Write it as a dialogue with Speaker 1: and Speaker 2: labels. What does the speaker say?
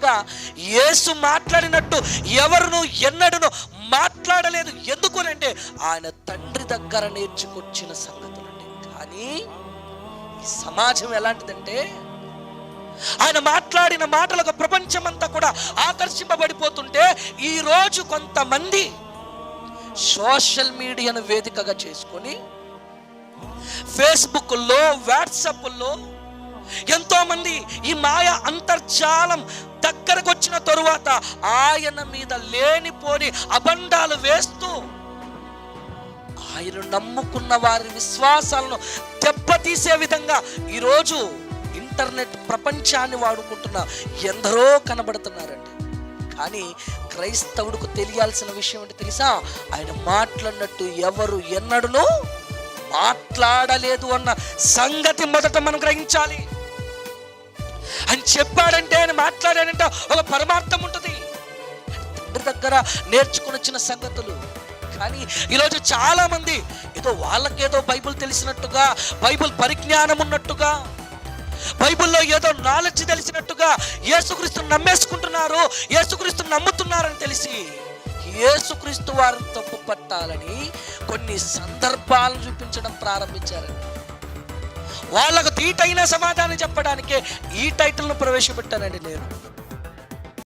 Speaker 1: విధంగా యేసు మాట్లాడినట్టు ఎవరును ఎన్నడను మాట్లాడలేదు. ఎందుకు అంటే ఆయన తండ్రి దగ్గర నేర్చుకొచ్చిన సంగతులండి. కానీ ఈ సమాజం ఎలాంటిదంటే ఆయన మాట్లాడిన మాటలకు ప్రపంచమంతా కూడా ఆకర్షింపబడిపోతుంటే ఈ రోజు కొంతమంది సోషల్ మీడియాను వేదికగా చేసుకొని ఫేస్బుక్లో వాట్సాప్లో ఎంతో మంది ఈ మాయ అంతర్జాలం దగ్గరకు వచ్చిన తరువాత ఆయన మీద లేనిపోని అబండాలు వేస్తూ ఆయన నమ్ముకున్న వారి విశ్వాసాలను దెబ్బతీసే విధంగా ఈరోజు ఇంటర్నెట్ ప్రపంచాన్ని వాడుకుంటున్న ఎందరో కనబడుతున్నారండి. కానీ క్రైస్తవుడికి తెలియాల్సిన విషయం ఏంటి తెలుసా? ఆయన మాట్లాడినట్టు ఎవరు ఎన్నడూనూ మాట్లాడలేదు అన్న సంగతి మొదట మనం గ్రహించాలి. అని చెప్పాడంటే ఆయన మాట్లాడాడంటే ఒక పరమార్థం ఉంటుంది. తండ్రి దగ్గర నేర్చుకుని వచ్చిన సంగతులు. కానీ ఈరోజు చాలా మంది ఏదో వాళ్ళకేదో బైబిల్ తెలిసినట్టుగా బైబిల్ పరిజ్ఞానం ఉన్నట్టుగా బైబిల్లో ఏదో నాలెడ్జ్ తెలిసినట్టుగా యేసుక్రీస్తుని నమ్మేసుకుంటున్నారు యేసుక్రీస్తుని నమ్ముతున్నారని తెలిసి యేసుక్రీస్తు వారిని తప్పు పట్టాలని కొన్ని సందర్భాలను చూపించడం ప్రారంభించారండి. వాళ్ళకు తీటైన సమాధానం చెప్పడానికే ఈ టైటిల్ను ప్రవేశపెట్టానండి నేను.